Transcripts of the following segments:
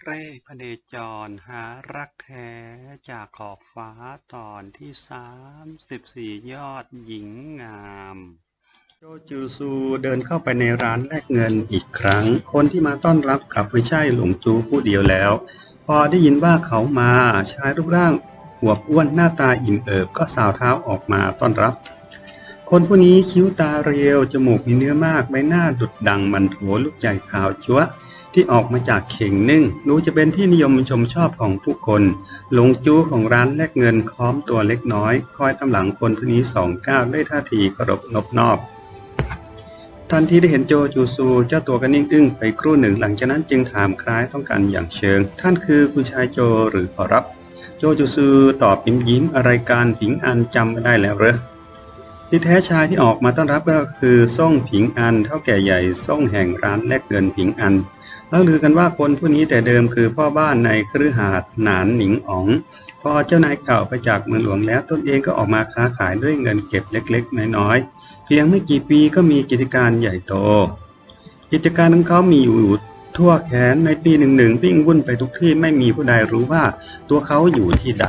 เร่พเนจรหารักแท้จากขอบฟ้าตอนที่สามสิบสี่ยอดหญิงงาม โจจูซูเดินเข้าไปในร้านแลกเงินอีกครั้ง คนที่มาต้อนรับกลับไม่ใช่หลงจูผู้เดียวแล้ว พอได้ยินว่าเขามาชายรูปร่างอวอ้วนหน้าตาอิ่มเอิบก็สาวเท้าออกมาต้อนรับ คนผู้นี้คิ้วตาเรียว จมูกมีเนื้อมากใบหน้าดุดดังมันโถลูกใหญ่ขาวจั๊วะ ที่ออกมาจากเข่งนึ่งดูจะเป็นที่นิยมชมชอบของผู้คน หลงจู้ของร้านแลกเงินค้อมตัวเล็กน้อย คอยตำหลังคนผู้นี้สองก้าวด้วยท่าทีเคารพนบนอบทันทีได้เห็นโจจูซู เจ้าตัวก็นิ่งอึ้งไปครู่หนึ่งหลังจากนั้นจึงถามคล้ายต้องการอย่างเชิง ท่านคือคุณชายโจหรือขอรับ โจจูซูตอบยิ้มยิ้มอะไรการผิงอันจำไม่ได้แล้วเหรอที่แท้ชายที่ออกมาต้อนรับก็คือส่งผิงอันเท่าแก่ใหญ่ส่งแห่งร้านแลกเงินผิงอัน ล่าลือกันว่าคนผู้นี้แต่เดิมคือพ่อบ้านในครือหาดหนานหนิงอ๋อง พอเจ้านายเก่าไปจากเมืองหลวงแล้วตนเองก็ออกมาค้าขายด้วยเงินเก็บเล็กๆ น้อยๆ เพียงไม่กี่ปีก็มีกิจการใหญ่โต กิจการของเขามีอยู่ทั่วแขนในปีหนึ่งหนึ่งวิ่งวุ่นไปทุกที่ไม่มีผู้ใดรู้ว่าตัวเขาอยู่ที่ใด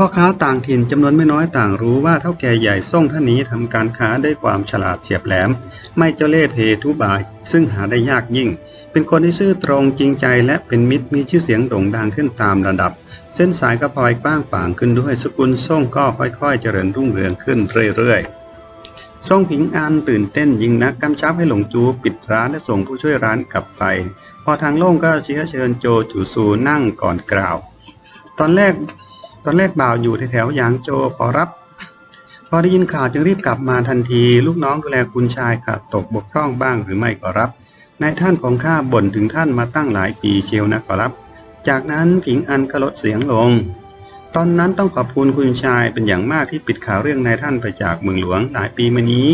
พ่อค้าต่างถิ่นจำนวนไม่น้อยต่างรู้ว่าเท่าแก่ใหญ่ส่งท่านนี้ทำการค้าด้วยความฉลาดเฉียบแหลม ไม่เจ้าเล่ห์เพทุบาย ซึ่งหาได้ยากยิ่ง เป็นคนที่ซื่อตรงจริงใจและเป็นมิตรมีชื่อเสียงโด่งดังขึ้นตามระดับ เส้นสายก็พลอยกว้างขวางขึ้นด้วยสกุลส่งก็ค่อยๆ เจริญรุ่งเรืองขึ้นเรื่อยๆส่งผิงอันตื่นเต้นยิ่งนักกำชับให้หลงจูปิดร้านและส่งผู้ช่วยร้านกลับไป พอทางโล่งก็เชื้อเชิญโจจูซูนั่งก่อนกล่าว ตอนแรก อนแรกบ่าวอยู่แถวๆหยางโจขอรับ พอได้ยินข่าวจึงรีบกลับมาทันที ลูกน้องดูแลคุณชายขาดตกบกพร่องบ้างหรือไม่ขอรับนายท่านของข้าบ่นถึงท่านมาตั้งหลายปีเชียวนะขอรับ จากนั้นผิงอันก็ลดเสียงลง ตอนนั้นต้องขอบคุณคุณชายเป็นอย่างมากที่ปิดข่าวเรื่องนายท่านไปจากเมืองหลวงหลายปีมานี้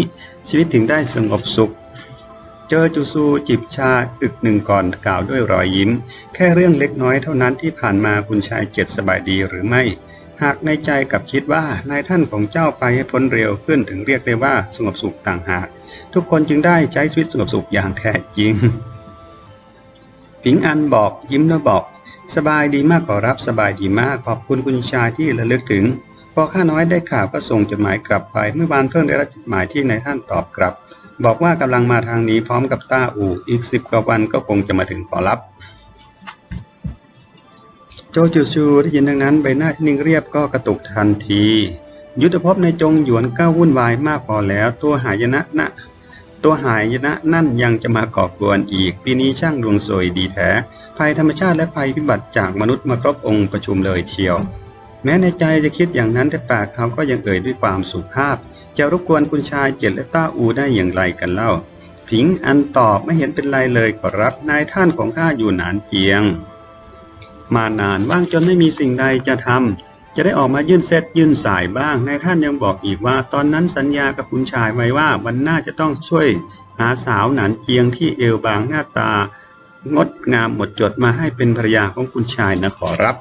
ชีวิตถึงได้สงบสุข เจอจูซูจิบชาอึกหนึ่งก่อนกล่าวด้วยรอยยิ้ม แค่เรื่องเล็กน้อยเท่านั้นที่ผ่านมาคุณชายเจ็ดสบายดีหรือไม่ หากในใจกับคิดว่านายท่านของเจ้าไปให้พ้นเร็วขึ้นถึงเรียกได้ว่าสงบสุขต่างหาก ทุกคนจึงได้ใช้ชีวิตสงบสุขอย่างแท้จริง ผิงอันบอกยิ้มแล้วบอก สบายดีมากขอรับสบายดีมากขอบคุณคุณชายที่ระลึกถึง พอข้าน้อยได้ข่าวก็ส่งจดหมายกลับไป เมื่อวานเพิ่งได้รับจดหมายที่นายท่านตอบกลับ บอกว่ากำลังมาทางนี้พร้อมกับต้าอู่อีกสิบกว่าวันก็คงจะมาถึงขอรับโจจูชูได้ยินดังนั้นใบหน้าที่นิ่งเรียบก็กระตุกทันที ยุทธภพในจงหยวนก้าววุ่นวายมากพอแล้ว ตัวหายนะนะตัวหายนะนั่นยังจะมาก่อกวนอีก ปีนี้ช่างดวงสวยดีแท้ภัยธรรมชาติและภัยพิบัติจากมนุษย์มาครบองค์ประชุมเลยเชียว แม้ในใจจะคิดอย่างนั้นแต่ปากเขาก็ยังเอ่ยด้วยความสุภาพ จะรบกวนคุณชายเจ็ดและต้าอูได้อย่างไรกันเล่า ผิงอันตอบไม่เห็นเป็นไรเลยขอรับนายท่านของข้าอยู่หนานเจียง มานานว่างจนไม่มีสิ่งใดจะทำจะได้ออกมายื่นเซตยื่นสายบ้างนายท่านยังบอกอีกว่า ตอนนั้นสัญญากับคุณชายไว้ว่าวันหน้าจะต้องช่วยหาสาวหนานเจียงที่เอวบางหน้าตา งดงามหมดจดมาให้เป็นภรรยาของคุณชายนะขอรับ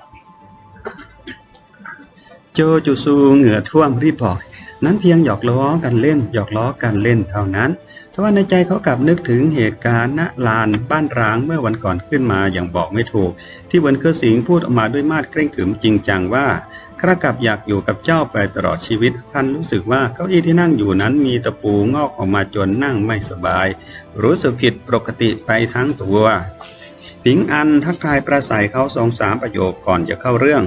โจจูซูเหงื่อท่วมรีบบอก นั้นเพียงหยอกล้อกันเล่น หยอกล้อกันเล่นเท่านั้นทว่าในใจเขากลับนึกถึงเหตุการณ์ณลานบ้านร้างเมื่อวันก่อนขึ้นมาอย่างบอกไม่ถูก ที่เวนเคอร์สิงพูดออกมาด้วยมาดเกรงขึมจริงจังว่าข้ากลับอยากอยู่กับเจ้าไปตลอดชีวิต ท่านรู้สึกว่าเก้าอี้ที่นั่งอยู่นั้นมีตะปูงอกออกมาจนนั่งไม่สบาย รู้สึกผิดปกติไปทั้งตัวผิงอันทักทายประสัยเขาสองสามประโยคก่อนจะเข้าเรื่อง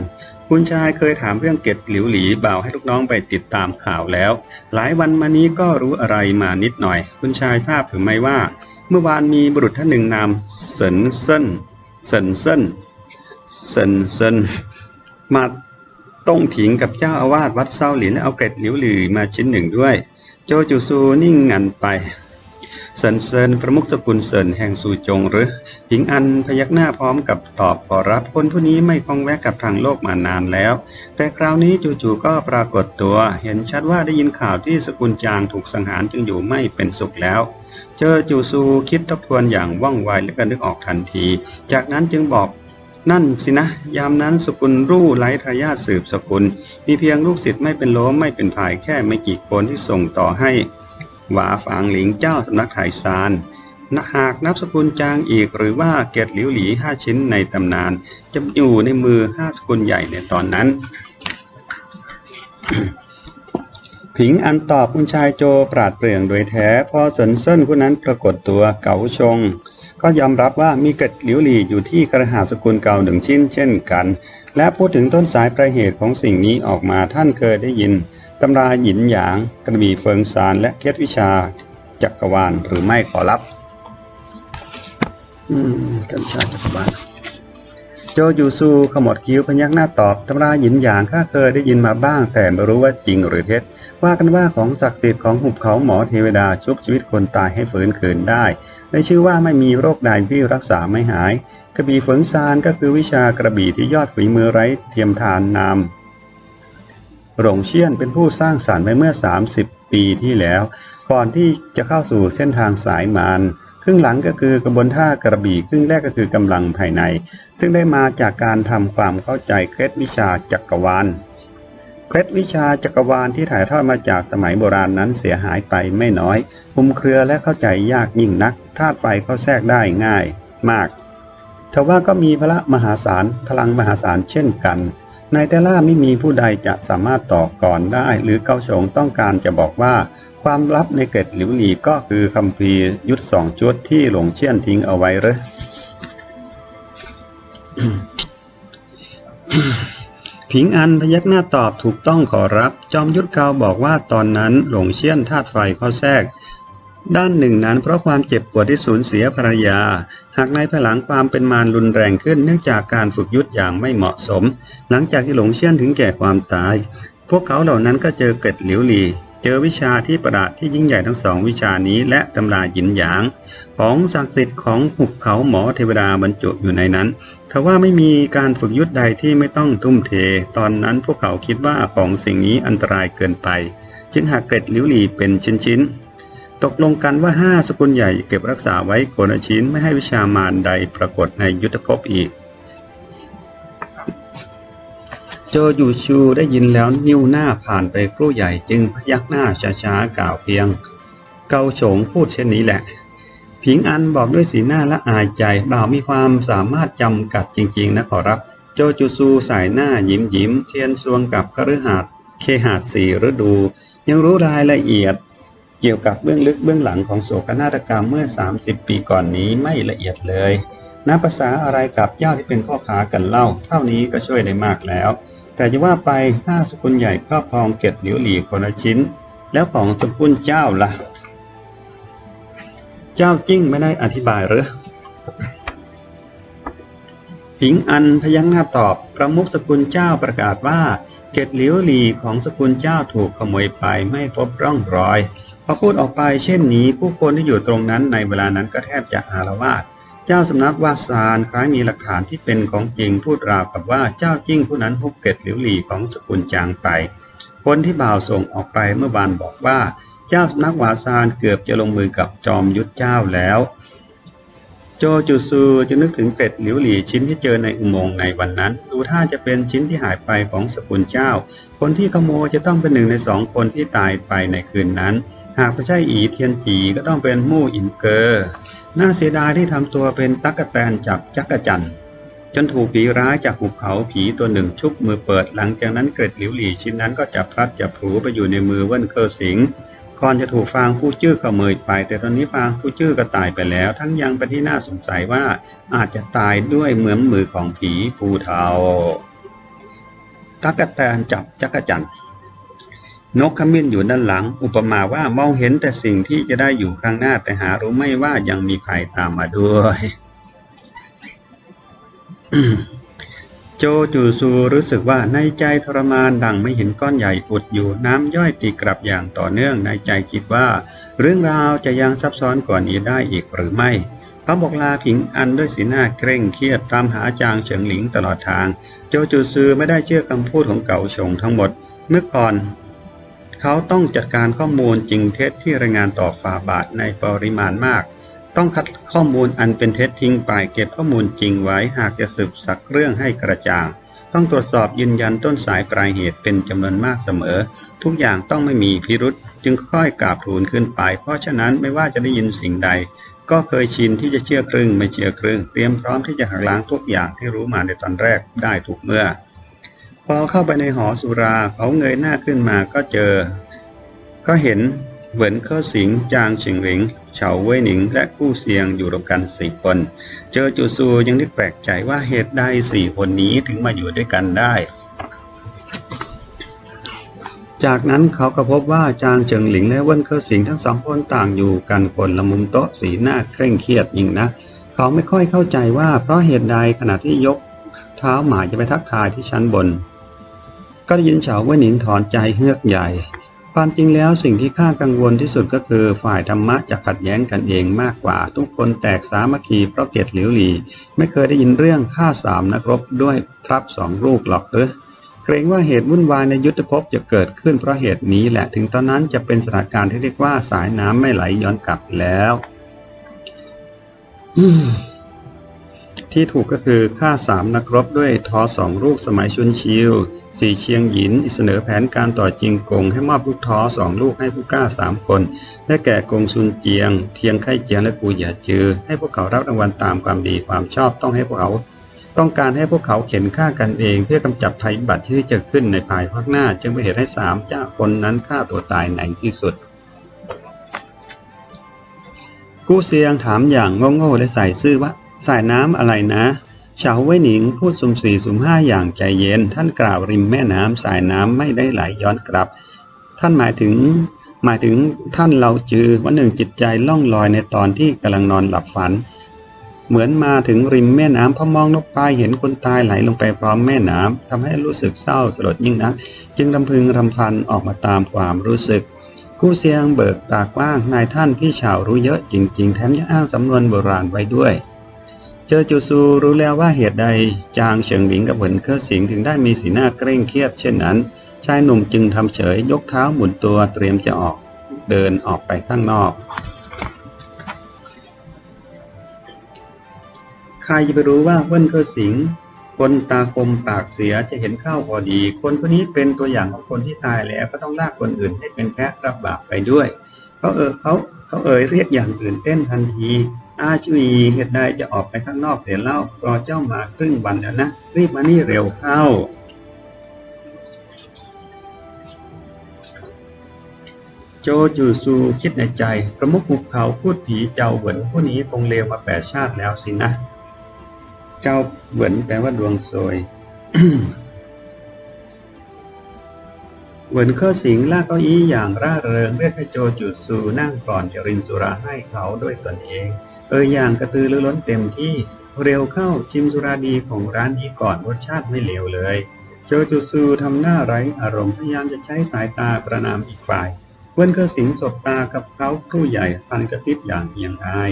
คุณชายเคยถามเรื่องเก็ดหลิวหลีบ่าวให้ลูกน้องไปติดตามข่าวแล้ว หลายวันมานี้ก็รู้อะไรมานิดหน่อย คุณชายทราบหรือไม่ว่า เมื่อวานมีบุรุษท่านหนึ่งนามเซินเซินเซินเซินเซินเซินมาต้องถิงกับเจ้าอาวาสวัดเซาหลินและเอาเกร็ดหลิวหลีมาชิ้นหนึ่งด้วย โจจูซูนิ่งงันไป เซินเซินประมุขสกุลเซินแห่งซูจงหรือ หญิงอันพยักหน้าพร้อมกับตอบขอรับคนผู้นี้ไม่คล่องแวะกับทางโลกมานานแล้ว แต่คราวนี้จู่ๆก็ปรากฏตัว เห็นชัดว่าได้ยินข่าวที่สกุลจางถูกสังหารจึงอยู่ไม่เป็นสุขแล้ว เจอจูซูคิดทบทวนอย่างว่องไวและก็นึกออกทันที จากนั้นจึงบอกนั่นสินะ ยามนั้นสกุลรู่ไร้ทายาทสืบสกุล มีเพียงลูกศิษย์ไม่เป็นล้มไม่เป็นภายแค่ไม่กี่คนที่ส่งต่อให้ หวาฝางหลิงเจ้าสำนักไถซานหากนับสกุลจางอีกหรือว่าเกตหลิวหลีห้าชิ้นในตำนานจะอยู่ในมือห้าสกุลใหญ่ในตอนนั้น ผิงอันตอบคุณชายโจปราดเปรื่องโดยแท้พอสนเส้นผู้นั้นปรากฏตัวเก๋าชง ก็ยอมรับว่ามีเกร็ดหลิวหลีอยู่ที่กระหาสกุลเก่าหนึ่งชิ้นเช่นกัน และพูดถึงต้นสายปลายเหตุของสิ่งนี้ออกมาท่านเคยได้ยินตำราหยินหยาง กระบี่เฟิงซานและเคล็ดวิชาจักรวาลหรือไม่ขอรับ อืมกัญชาจักรวาลโจยูซูขมวดคิ้วพยักหน้าตอบตำราหยินหยางข้าเคยได้ยินมาบ้าง แต่ไม่รู้ว่าจริงหรือเท็จ ว่ากันว่าของศักดิ์สิทธิ์ของหุบเขาหมอเทวดาชุบชีวิตคนตายให้ฟื้นคืนได้ ได้ชื่อว่าไม่มีโรคใดที่รักษาไม่หาย กระบี่เฟิงซานก็คือวิชากระบี่ที่ยอดฝีมือไร้เทียมทานนามหลงเชี่ยนเป็นผู้สร้างสารรค์ไว้เมื่อ 30 ปีที่แล้ว ก่อนที่จะเข้าสู่เส้นทางสายมารครึ่งหลังก็คือกระบวนท่ากระบี่ครึ่งแรกก็คือกำลังภายใน ซึ่งได้มาจากการทำความเข้าใจเคล็ดวิชาจักรวาล เคล็ดวิชาจักรวาลที่ถ่ายทอดมาจากสมัยโบราณนั้นเสียหายไปไม่น้อยคุมเครือและเข้าใจยากยิ่งนักธาตุไฟเข้าแทรกได้ง่าย มากทว่าก็มีพละมหาศาลพลังมหาศาลเช่นกัน ในแต่ละไม่มีผู้ใดจะสามารถต่อก่อนได้ หรือเกาฉงต้องการจะบอกว่า ความลับในเกร็ดหลิวหลีก็คือคำพียุทธสองชุดที่หลงเชี่ยนทิ้งเอาไว้หรือ ผิงอันพยักหน้าตอบถูกต้องขอรับ จอมยุทธเกาบอกว่าตอนนั้นหลงเชี่ยนธาตุไฟเข้าแทรก ด้านหนึ่งนั้นเพราะความเจ็บปวดที่สูญเสียภรรยา หากในภายหลังความเป็นมารรุนแรงขึ้นเนื่องจากการฝึกยุทธอย่างไม่เหมาะสม หลังจากที่หลงเชี่ยนถึงแก่ความตาย พวกเขาเหล่านั้นก็เจอเกร็ดหลิวหลี เจอวิชาที่ประหลาดที่ยิ่งใหญ่ทั้งสองวิชานี้ และตำราหยินหยาง ของศักดิ์สิทธิ์ของหุบเขาหมอเทวดาบรรจุอยู่ในนั้นทว่าไม่มีการฝึกยุทธใดที่ไม่ต้องทุ่มเท ตอนนั้นพวกเขาคิดว่าของสิ่งนี้อันตรายเกินไป จึงหักเกร็ดลิวหลีเป็นชิ้นๆ ตกลงกันว่าห้าสกุลใหญ่เก็บรักษาไว้คนละชิ้นไม่ให้วิชามารใดปรากฏในยุทธภพอีก จยูชูได้ยินแล้วนิ้วหน้าผ่านไปครู่ใหญ่จึงพยักหน้าช้าๆกล่าวเพียง เกาโฉงพูดเช่นนี้แหละ ผิงอันบอกด้วยสีหน้าละอายใจบ่าวมีความสามารถจำกัดจริงๆนะขอรับ โจจูซูสายหน้ายิ้มยิ้ม เทียนซวงกับกฤหัสเคหาดสี่ฤดู ยังรู้รายละเอียด เกี่ยวกับเบื้องลึกเบื้องหลังของโศกนาฏกรรมเมื่อ 30 ปีก่อนนี้ไม่ละเอียดเลยนับภาษาอะไรกับเจ้าที่เป็นพ่อค้ากันเล่า เท่านี้ก็ช่วยได้มากแล้ว แต่จะว่าไปห้าสกุลใหญ่ครอบครองเก็ดหลิวหลีคนละชิ้น แล้วของสกุลเจ้าล่ะ เจ้าจิ้งไม่ได้อธิบายหรือผิงอันพยักหน้าตอบประมุขสกุลเจ้าประกาศว่าเกตหลิวหลีของสกุลเจ้าถูกขโมยไปไม่พบร่องรอยพอพูดออกไปเช่นนี้ผู้คนที่อยู่ตรงนั้นในเวลานั้นก็แทบจะอาละวาด เจ้าสำนักวาสานคล้ายมีหลักฐานที่เป็นของจริงพูดราวกับว่าเจ้าจิ้งผู้นั้นฮกเกตหลิวหลีของสกุลจางไป คนที่บ่าวส่งออกไปเมื่อวานบอกว่า เจ้าสำนักวาสานเกือบจะลงมือกับจอมยุทธเจ้าแล้ว โจจูซูจะนึกถึงเป็ดหลิวหลี่ชิ้นที่เจอในอุโมงค์ในวันนั้น ดูท่าจะเป็นชิ้นที่หายไปของสกุลเจ้า คนที่ขโมยจะต้องเป็นหนึ่งในสองคนที่ตายไปในคืนนั้น หากไม่ใช่อีเทียนจีก็ต้องเป็นมู่อินเกอร์ น่าเสียดายที่ทำตัวเป็นตั๊กแตนจับจักรจันจนถูกผีร้ายจากหุบเขาผีตัวหนึ่งชุบมือเปิด หลังจากนั้นเกร็ดหลิวหลี่ชิ้นนั้นก็จะพลัดจะพลูไปอยู่ในมือเว่นเคอร์สิง ก่อนจะถูกฟางผู้จื้อขโมยไป แต่ตอนนี้ฟางผู้จื้อก็ตายไปแล้ว ทั้งยังเป็นที่น่าสงสัยว่าอาจจะตายด้วยเหมือนมือของผีภูเทาตักแตนจับจักรจันนกขมิ้นอยู่ด้านหลัง อุปมาว่ามองเห็นแต่สิ่งที่จะได้อยู่ข้างหน้าแต่หารู้ไม่ว่ายังมีภัยตามมาด้วย โจจูซูรู้สึกว่าในใจทรมานดังไม่เห็นก้อนใหญ่อุดอยู่น้ำย่อยตีกลับอย่างต่อเนื่องในใจคิดว่า เรื่องราวจะยังซับซ้อนกว่านี้ได้อีกหรือไม่เขาบอกลาผิงอันด้วยสีหน้าเคร่งเครียดตามหาจางเฉิงหลิงตลอดทาง โจจูซือไม่ได้เชื่อคำพูดของเก่าชงทั้งหมด เมื่อก่อน เขาต้องจัดการข้อมูลจริงเท็จที่รายงานต่อฝ่าบาทในปริมาณมาก ต้องคัดข้อมูลอันเป็นเท็จทิ้งไปเก็บข้อมูลจริงไว้หากจะสืบสักเรื่องให้กระจ่าง ต้องตรวจสอบยืนยันต้นสายปลายเหตุเป็นจำนวนมากเสมอ ทุกอย่างต้องไม่มีพิรุษจึงค่อยกราบทูลขึ้นไป เพราะฉะนั้นไม่ว่าจะได้ยินสิ่งใด ก็เคยชินที่จะเชื่อครึ่งไม่เชื่อครึ่ง เตรียมพร้อมที่จะหักล้างทุกอย่างที่รู้มาในตอนแรกได้ทุกเมื่อ พอเข้าไปในหอสุราเขาเงยหน้าขึ้นมาก็เจอ ก็เห็น เหวินเคอสิง จางเฉิงหลิง เฉาเว่ยหนิง และกู้เซียงอยู่รวมกันสี่คน เจอจูซูยังนึกแปลกใจว่าเหตุใดสี่คนนี้ถึงมาอยู่ด้วยกันได้ จากนั้นเขาก็พบว่าจางเฉิงหลิงและเว่นเคอสิงทั้งสองคนต่างอยู่กันคนละมุมโต๊ะสีหน้าเคร่งเครียดยิ่งนักเขาไม่ค่อยเข้าใจว่าเพราะเหตุใดขณะที่ยกเท้าหมายจะไปทักทายที่ชั้นบน ก็ได้ยินเฉาเว่ยหนิงถอนใจเฮือกใหญ่ ความจริงแล้วสิ่งที่ข้ากังวลที่สุดก็คือ ฝ่ายธรรมะจะขัดแย้งกันเองมากกว่า ทุกคนแตกสามัคคีเพราะเกลียดหลิวหลี ไม่เคยได้ยินเรื่องฆ่าสามนักรบด้วยพรับสองลูกหรอกเด้อเกรงว่าเหตุวุ่นวายในยุทธภพจะเกิดขึ้นเพราะเหตุนี้แหละถึงตอนนั้นจะเป็นสถานการณ์ที่เรียกว่าสายน้ำไม่ไหลย้อนกลับแล้ว อืม ที่ถูกก็คือฆ่าสามนักรบด้วยทอสองลูกสมัยชุนชิวสี่เชียงหยินเสนอแผนการต่อจิงกงให้มอบลูกทอสองลูกให้ผู้กล้าสามคนได้แก่กงซุนเจียง เทียงไข่เจียงและกูหยาจือ ให้พวกเขารับรางวัลตามความดีความชอบต้องให้พวกเขาต้องการให้พวกเขาเข็นฆ่ากันเองเพื่อกำจัดภัยบัติที่จะขึ้นในภายภาคหน้า จึงเป็นเหตุให้สามเจ้าคนนั้นฆ่าตัวตายในที่สุด กู้เซียงถามอย่างโง่ๆและใส่ซื่อว่า สายน้ำอะไรนะเฉาเว่ยหนิงพูดสุ่มสี่สุ่มห้าอย่างใจเย็น ท่านกล่าวริมแม่น้ำสายน้ำไม่ได้ไหลย้อนกลับ ท่านหมายถึง หมายถึงท่านเราจือวันหนึ่งจิตใจล่องลอยในตอนที่กำลังนอนหลับฝัน เหมือนมาถึงริมแม่น้ำพอมองนกปลายเห็นคนตายไหลลงไปพร้อมแม่น้ำทำให้รู้สึกเศร้าสลดยิ่งนัก จึงรำพึงรำพันออกมาตามความรู้สึกกู้เสียงเบิกตากว้างนายท่านพี่ชาวรู้เยอะจริง ๆ แถมยังอ้างสำนวนโบราณไว้ด้วย เจอจูซูรู้แล้วว่าเหตุใด จางเฉิงหลิงกับเหวินเคอสิงถึงได้มีสีหน้าเคร่งเครียดเช่นนั้น ชายหนุ่มจึงทำเฉยยกเท้าหมุนตัวเตรียมจะออกเดินออกไปข้างนอก ใครจะไปรู้ว่าเว่นเคอสิงคนตาคมปากเสียจะเห็นข้าวพอดี คนคนนี้เป็นตัวอย่างของคนที่ตายแล้วก็ต้องลากคนอื่นให้เป็นแพะรับบาปไปด้วย เขาเออเขาเขาเอ่ยเรียกอย่างตื่นเต้นทันที อาชุยเหตุใดจะออกไปข้างนอกเสียเล่ารอเจ้ามาครึ่งวันแล้วนะ รีบมานี่เร็วเข้า โจจูซูคิดในใจ ประมุขภูเขาพูดผีเจ้าเหวินผู้นี้คงเลวมาแปดชาติแล้วสินะ เจ้าเหวินแปลว่าดวงโซยเหวินเคอสิงลากเก้าอี้อย่างร่าเริงเรียกให้โจจูซูนั่งก่อนจะรินสุราให้เขาด้วยตนเอง เอออย่างกระตือรือร้นเต็มที่ เร็วเข้าชิมสุราดีของร้านนี้ก่อนรสชาติไม่เลวเลยโจจูซูทำหน้าไร้อารมณ์พยายามจะใช้สายตาประนามอีกฝ่ายเว้นเคอสิงสบตากับเขาครู่ใหญ่ฟันกระพริบอย่างเอียงอาย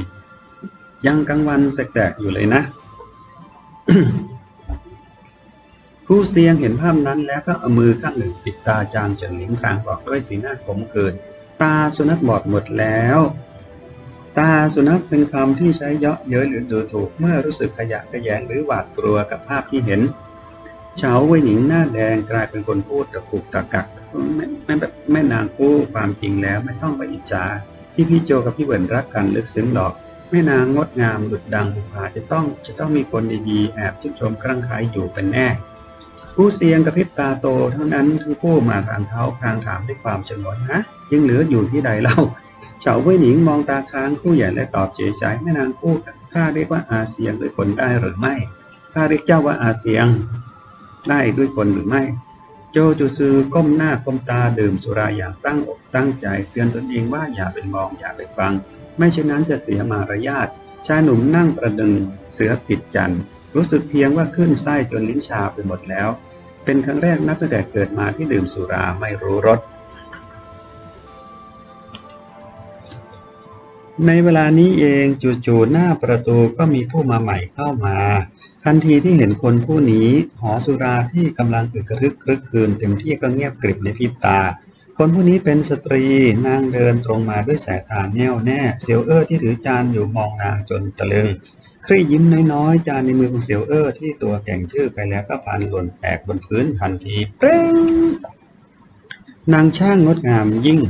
ยังกลางวันแสกๆอยู่เลยนะผู้เซียงเห็นภาพนั้นแล้วก็เอามือข้างหนึ่งปิดตาจางเฉิงหลิงพรางบอกด้วยสีหน้าขมขื่นตาสุนัขบอดหมดแล้ว ตาสุนัขเป็นคำที่ใช้เยาะเย้ยหรือดูถูก เมื่อรู้สึกขยะแขยงหรือหวาดกลัวกับภาพที่เห็นเฉาเว่ยหนิงหน้าแดงกลายเป็นคนพูดตะกุกตะกักแม่แม่แม่นางกู้ความจริงแล้วไม่ต้องไปอิจฉาที่พี่โจกับพี่เหวินรักกันลึกซึ้งหรอกแม่นางงดงามดุดดังบุภาจะต้องจะต้องมีคนดีๆแอบชื่นชมครั่งไคล้อยู่เป็นแน่ ผู้เสียงกระพริบตาโตเท่านั้นทั้งคู่มาทางเขาพลางถามด้วยความฉงนฮะยังเหลืออยู่ที่ใดเล่า เฉาเว่ยหนิงมองตาค้างคู่ใหญ่และตอบเฉยใจแม่นางคู่ข้าเรียกว่าอาเซียงด้วยคนได้หรือไม่ข้าเรียกเจ้าว่าอาเซียง ได้ด้วยคนหรือไม่ โจจูซือก้มหน้าก้มตาดื่มสุราอย่างตั้งอกตั้งใจเตือนตนเองว่าอย่าเป็นมองอย่าไปฟัง ไม่เช่นนั้นจะเสียมารยาทชายหนุ่มนั่งประดึงเสือติดจันทรู้สึกเพียงว่าขึ้นไส้จนลิ้นชาไปหมดแล้ว เป็นครั้งแรกนับตั้งแต่เกิดมาที่ดื่มสุราไม่รู้รส ในเวลานี้เองจู่ๆหน้าประตูก็มีผู้มาใหม่เข้ามาทันทีที่เห็นคนผู้นี้หอสุราที่กำลังอึกระทึกครึกคืนเต็มที่ก็เงียบกริบในพริบตา คนผู้นี้เป็นสตรีนางเดินตรงมาด้วยสายตาแน่วแน่เซียวเอ้อที่ถือจานอยู่มองนางจนตะลึงครี่ยิ้มน้อยๆ จานในมือของเซียวเอ้อที่ตัวแก่งชื่อไปแล้วก็พันหล่นแตกบนพื้นทันทีเปร่งนางช่างงดงามยิ่ง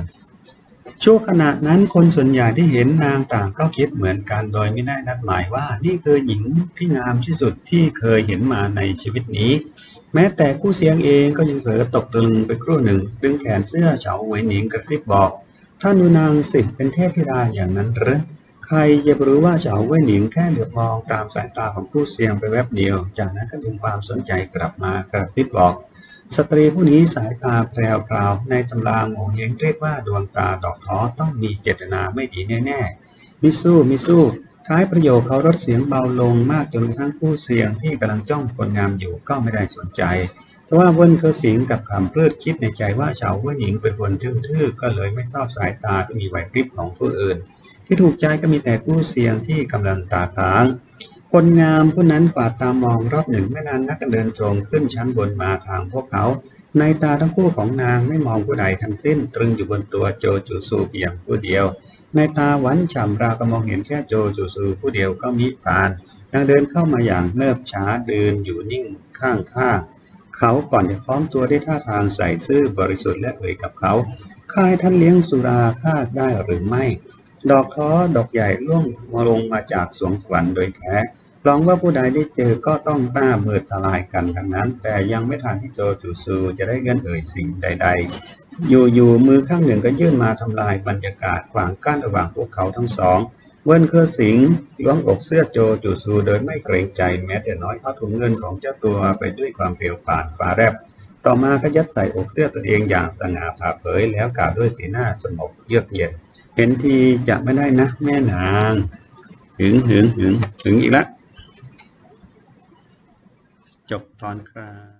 ช่วงขณะนั้นคนส่วนใหญ่ที่เห็นนางต่างก็คิดเหมือนกันโดยไม่ได้นัดหมายว่า นี่คือหญิงที่งามที่สุดที่เคยเห็นมาในชีวิตนี้ แม้แต่กู้เสียงเองก็ยังเผลอตกตะลึงไปครู่หนึ่ง ดึงแขนเสื้อเฉาหวยหนิงกระซิบบอก ท่านดูนางสิเป็นเทพธิดาอย่างนั้นหรือใครจะไปรู้ว่าเฉาเหวยหนิงแค่เหลือบมองตามสายตาของกู้เสียงไปแวบเดียว จากนั้นก็ดึงความสนใจกลับมากระซิบบอก สตรีผู้นี้สายตาแพรวๆในตำราโงเฮงเรียกว่าดวงตาดอกท้อต้องมีเจตนาไม่ดีแน่ๆ มิสู้มิสู้ท้ายประโยคเขาลดเสียงเบาลงมากจนกระทั่งผู้เสียงที่กำลังจ้องคนงามอยู่ก็ไม่ได้สนใจแต่ว่าเวินเคอสิงกับคำเพลิดคิดในใจว่าชาวเว่นหญิงเป็นคนทื่อๆก็เลยไม่ชอบสายตาที่มีไหวพริบของผู้อื่น ที่ถูกใจก็มีแต่ผู้เสียงที่กำลังตาค้าง คนงามผู้นั้นกวาดตามองรอบหนึ่งไม่นานนักก็เดินตรงขึ้นชั้นบนมาทางพวกเขา ในตาทั้งคู่ของนางไม่มองผู้ใดทั้งสิ้น ตรึงอยู่บนตัวโจจูซูเพียงผู้เดียว ในตาหวานฉ่ำราวก็มองเห็นแค่โจจูซูผู้เดียวก็มิปานนางเดินเข้ามาอย่างเนิบช้าเดินอยู่นิ่งข้างข้างเขาก่อนจะพร้อมตัวได้ท่าทางใส่ซื่อบริสุทธิ์และเอ่ยกับเขาข้าให้ท่านเลี้ยงสุราข้าได้หรือไม่ ดอกท้อดอกใหญ่ร่วงมาลงมาจากสวงสวรรค์โดยแท้ ลองว่าผู้ใดได้เจอก็ต้องหน้ามืดทลายกันทั้งนั้น แต่ยังไม่ทันที่โจจูซูจะได้เงินเอ่ยสิ่งใด ๆ อยู่ๆมือข้างหนึ่งก็ยื่นมาทำลายบรรยากาศขวางกั้นระหว่างพวกเขาทั้งสอง เวินเคอสิงล้วงอกเสื้อโจจูซูโดยไม่เกรงใจแม้แต่น้อยเอาถุงเงินของเจ้าตัวไปด้วยความเปรียวป่านฟ้าแลบต่อมาก็ยัดใส่อกเสื้อตัวเองอย่างสง่าผ่าเผยแล้วกล่าวด้วยสีหน้าสงบเยือกเย็นเห็นทีจะไม่ได้นะแม่นางหึงหึงหึงหึงอีกแล้ว จบตอนครับ